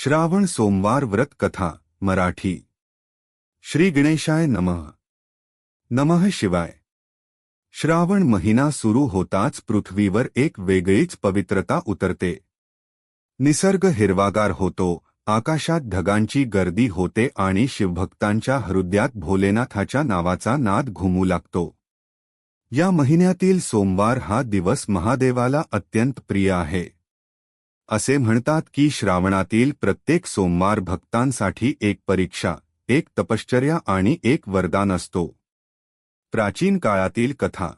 श्रावण सोमवार व्रत कथा मराठी. श्री गणेशाय नमः. नमः शिवाय. श्रावण महिना सुरू होताच पृथ्वीवर एक वेगळीच पवित्रता उतरते. निसर्ग हिरवागार होतो आकाशात ढगांची गर्दी होते आणि शिवभक्तांच्या हृदयात भोलेनाथाच्या नावाचा नाद घुमू लागतो. या महिन्यातील सोमवार हा दिवस महादेवाला अत्यंत प्रिय आहे. असे म्हणतात की श्रावणातील प्रत्येक सोमवार भक्तांसाठी एक परीक्षा एक तपश्चर्या आणि एक वरदान असतो. प्राचीन काळातील कथा.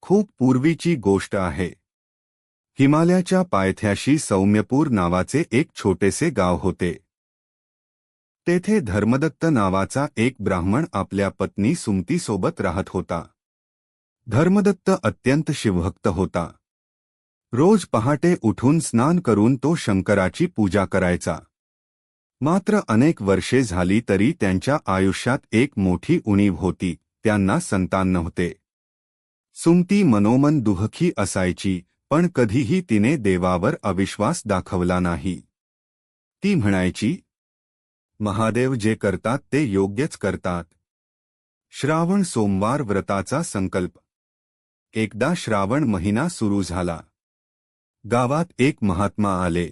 खूप पूर्वीची गोष्ट आहे. हिमालयाच्या पायथ्याशी सौम्यपूर नावाचे एक छोटेसे गाव होते. तेथे धर्मदत्त नावाचा एक ब्राह्मण आपल्या पत्नी सुमतीसोबत राहत होता. धर्मदत्त अत्यंत शिवभक्त होता. रोज पहाटे उठून स्नान करून तो शंकराची पूजा करायचा. मात्र अनेक वर्षे झाली तरी त्यांच्या आयुष्यात एक मोठी उणीव होती त्यांना संतान नव्हते. सुमती मनोमन दुहखी असायची पण कधीही तिने देवावर अविश्वास दाखवला नाही. ती म्हणायची महादेव जे करतात ते योग्यच करतात. श्रावण सोमवार व्रताचा संकल्प. एकदा श्रावण महिना सुरू झाला. गावात एक महात्मा आले.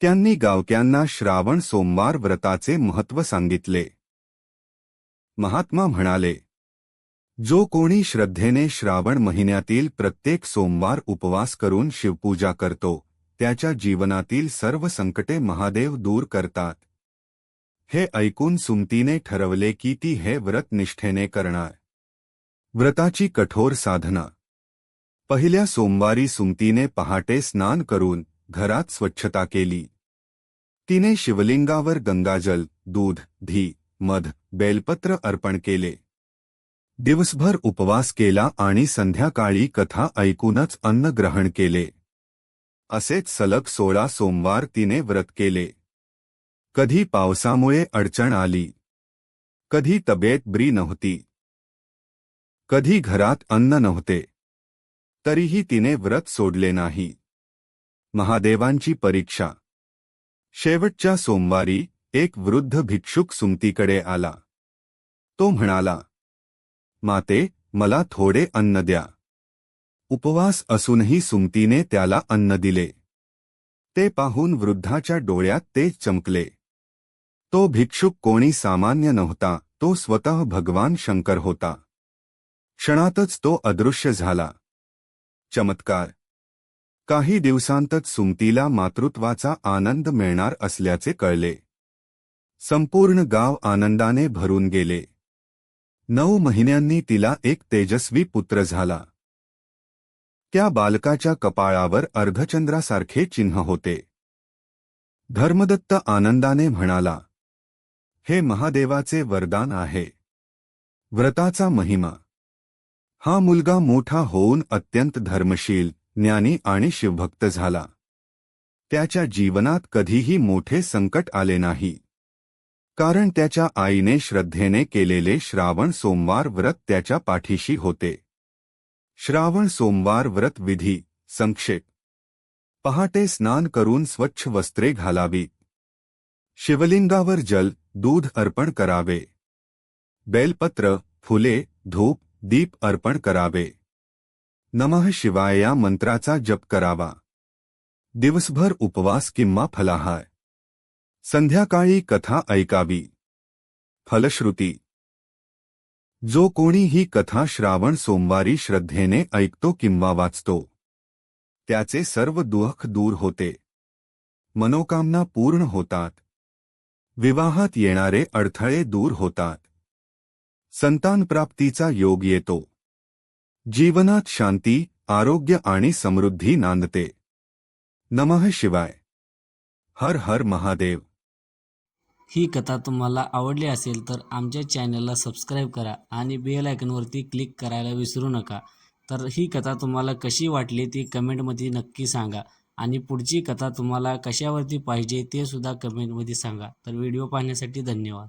त्यांनी गावक्यांना श्रावण सोमवार व्रताचे महत्त्व सांगितले. महात्मा म्हणाले जो कोणी श्रद्धेने श्रावण महिन्यातील प्रत्येक सोमवार उपवास करून शिवपूजा करतो त्याच्या जीवनातील सर्व संकटे महादेव दूर करतात. हे ऐकून सुमतीने ठरवले की ती हे व्रत निष्ठेने करणार. व्रताची कठोर साधना पहिल्या सोमवारी सुमतीने पहाटे स्नान करून घरात स्वच्छता केली. तिने शिवलिंगावर गंगाजल दूध धी मध बेलपत्र अर्पण केले. दिवसभर उपवास केला आणि संध्याकाळी कथा ऐकूनच अन्न ग्रहण केले. असेच सलग सोळा सोमवार तिने व्रत केले. कधी पावसामुळे अडचण आली. कधी तब्येत ब्री नव्हती. कधी घरात अन्न नव्हते. तरीही तिने व्रत सोडले नाही. महादेवांची परीक्षा. शेवटच्या सोमवारी एक वृद्ध भिक्षुक सुमतीकडे आला. तो म्हणाला माते मला थोडे अन्न द्या. उपवास असूनही सुमतीने त्याला अन्न दिले. ते पाहून वृद्धाच्या डोळ्यात ते चमकले. तो भिक्षुक कोणी सामान्य नव्हता तो स्वतः भगवान शंकर होता. क्षणातच तो अदृश्य झाला. चमत्कार. काही दिवसांतच सुमतीला मातृत्वाचा आनंद मिळणार असल्याचे कळले. संपूर्ण गाव आनंदाने भरून गेले. नऊ महिन्यांनी तिला एक तेजस्वी पुत्र झाला. त्या बालकाच्या कपाळावर अर्धचंद्रासारखे चिन्ह होते. धर्मदत्त आनंदाने म्हणाला हे महादेवाचे वरदान आहे. व्रताचा महिमा. हा मुलगा मोठा होऊन अत्यंत धर्मशील, ज्ञानी आणि शिवभक्त झाला. त्याच्या जीवनात कधीही मोठे संकट आले नाही. कारण त्याच्या आईने श्रद्धेने केलेले श्रावण सोमवार व्रत त्याच्या पाठीशी होते. श्रावण सोमवार व्रत विधी, संक्षेप. पहाटे स्नान करून स्वच्छ वस्त्रे घालावी. शिवलिंगावर जल, दूध अर्पण करावे. बेलपत्र, फुले, धूप दीप अर्पण करावे. नमः शिवाय या मंत्राचा जप करावा. दिवसभर उपवास किंवा फलाहार. संध्याकाळी कथा ऐकावी. फलश्रुती. जो कोणी ही कथा श्रावण सोमवारी श्रद्धेने ऐकतो किंवा वाचतो, त्याचे सर्व दुःख दूर होते. मनोकामना पूर्ण होतात. विवाहात येणारे अडथळे दूर होतात. संतान प्राप्तीचा योग येतो. जीवनात शांती आरोग्य आणि समृद्धी नांदते. नमः शिवाय. हर हर महादेव. ही कथा तुम्हाला आवडली असेल तर आमच्या चॅनलला सबस्क्राईब करा आणि बेल आयकनवरती क्लिक करायला विसरू नका. तर ही कथा तुम्हाला कशी वाटली ती कमेंटमध्ये नक्की सांगा आणि पुढची कथा तुम्हाला कशावरती पाहिजे ते सुद्धा कमेंटमध्ये सांगा. तर व्हिडिओ पाहण्यासाठी धन्यवाद.